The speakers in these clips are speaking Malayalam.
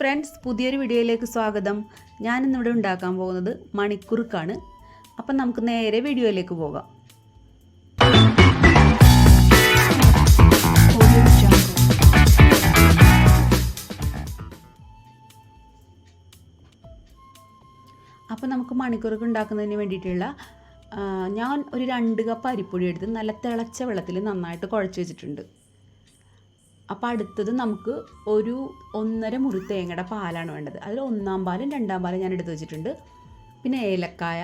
ഫ്രണ്ട്സ് പുതിയൊരു വീഡിയോയിലേക്ക് സ്വാഗതം. ഞാനിന്നിവിടെ ഉണ്ടാക്കാൻ പോകുന്നത് മണിക്കുറുക്കാണ്. അപ്പം നമുക്ക് നേരെ വീഡിയോയിലേക്ക് പോകാം. അപ്പം നമുക്ക് മണിക്കുറുക്ക് ഉണ്ടാക്കുന്നതിന് വേണ്ടിയിട്ടുള്ള ഞാൻ ഒരു രണ്ട് കപ്പ് അരിപ്പൊടി എടുത്ത് നല്ല തിളച്ച വെള്ളത്തിൽ നന്നായിട്ട് കുഴച്ച് വെച്ചിട്ടുണ്ട്. അപ്പോൾ അടുത്തത് നമുക്ക് ഒരു ഒന്നര മുറി തേങ്ങയുടെ പാലാണ് വേണ്ടത്. അതിൽ ഒന്നാം പാലും രണ്ടാം പാലും ഞാൻ എടുത്ത് വെച്ചിട്ടുണ്ട്. പിന്നെ ഏലക്കായ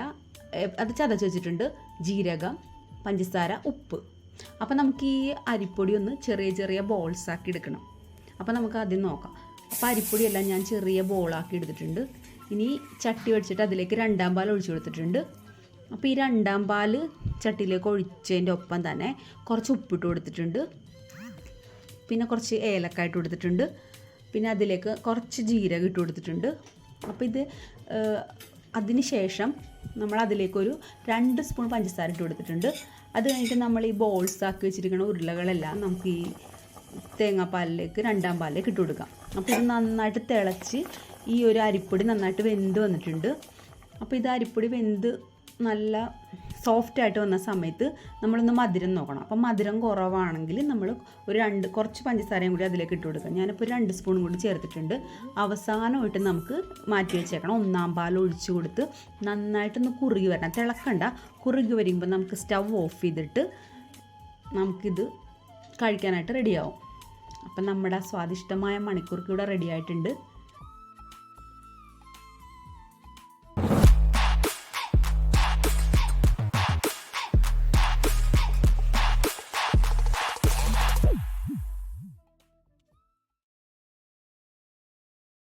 അത് ചതച്ച് വെച്ചിട്ടുണ്ട്. ജീരകം പഞ്ചസാര ഉപ്പ്. അപ്പോൾ നമുക്ക് ഈ അരിപ്പൊടി ഒന്ന് ചെറിയ ചെറിയ ബോൾസ് ആക്കി എടുക്കണം. അപ്പോൾ നമുക്ക് ആദ്യം നോക്കാം. അപ്പോൾ അരിപ്പൊടിയെല്ലാം ഞാൻ ചെറിയ ബോളാക്കി എടുത്തിട്ടുണ്ട്. ഇനി ചട്ടി വെച്ചിട്ട് അതിലേക്ക് രണ്ടാം പാൽ ഒഴിച്ചു കൊടുത്തിട്ടുണ്ട്. അപ്പോൾ ഈ രണ്ടാം പാൽ ചട്ടിയിലേക്ക് ഒഴിച്ചതിന്റെ ഒപ്പം തന്നെ കുറച്ച് ഉപ്പിട്ട് കൊടുത്തിട്ടുണ്ട്. പിന്നെ കുറച്ച് ഏലക്ക ഏലക്കായിട്ട് കൊടുത്തിട്ടുണ്ട്. പിന്നെ അതിലേക്ക് കുറച്ച് ജീരകം ഇട്ട് കൊടുത്തിട്ടുണ്ട്. അപ്പോൾ ഇത് അതിന് ശേഷം നമ്മൾ അതിലേക്കൊരു രണ്ട് സ്പൂൺ പഞ്ചസാര ഇട്ട് കൊടുത്തിട്ടുണ്ട്. അത് കഴിഞ്ഞിട്ട് നമ്മൾ ഈ ബോൾസ് ആക്കി വെച്ചിരിക്കുന്ന ഉരുളകളെല്ലാം നമുക്ക് ഈ തേങ്ങാപ്പാലിലേക്ക് രണ്ടാം പാലിലേക്ക് ഇട്ട് കൊടുക്കാം. അപ്പോൾ ഇത് നന്നായിട്ട് തിളച്ച് ഈ ഒരു അരിപ്പൊടി നന്നായിട്ട് വെന്ത് വന്നിട്ടുണ്ട്. അപ്പോൾ ഇത് അരിപ്പൊടി വെന്ത് നല്ല സോഫ്റ്റ് ആയിട്ട് വന്ന സമയത്ത് നമ്മളൊന്ന് മധുരം നോക്കണം. അപ്പം മധുരം കുറവാണെങ്കിൽ നമ്മൾ ഒരു രണ്ട് കുറച്ച് പഞ്ചസാരയും കൂടി അതിലേക്ക് ഇട്ട് കൊടുക്കുക. ഞാനിപ്പോൾ രണ്ട് സ്പൂണും കൂടി ചേർത്തിട്ടുണ്ട്. അവസാനമായിട്ട് നമുക്ക് മാറ്റി വെച്ചേക്കണം. ഒന്നാം പാൽ ഒഴിച്ചു കൊടുത്ത് നന്നായിട്ടൊന്ന് കുറുകി വരണം. തിളക്കണ്ട. കുറുകി വരുമ്പോൾ നമുക്ക് സ്റ്റവ് ഓഫ് ചെയ്തിട്ട് നമുക്കിത് കഴിക്കാനായിട്ട് റെഡിയാവും അപ്പം നമ്മുടെ സ്വാദിഷ്ടമായ മണിക്കൂർക്ക് ഇവിടെ റെഡി ആയിട്ടുണ്ട്.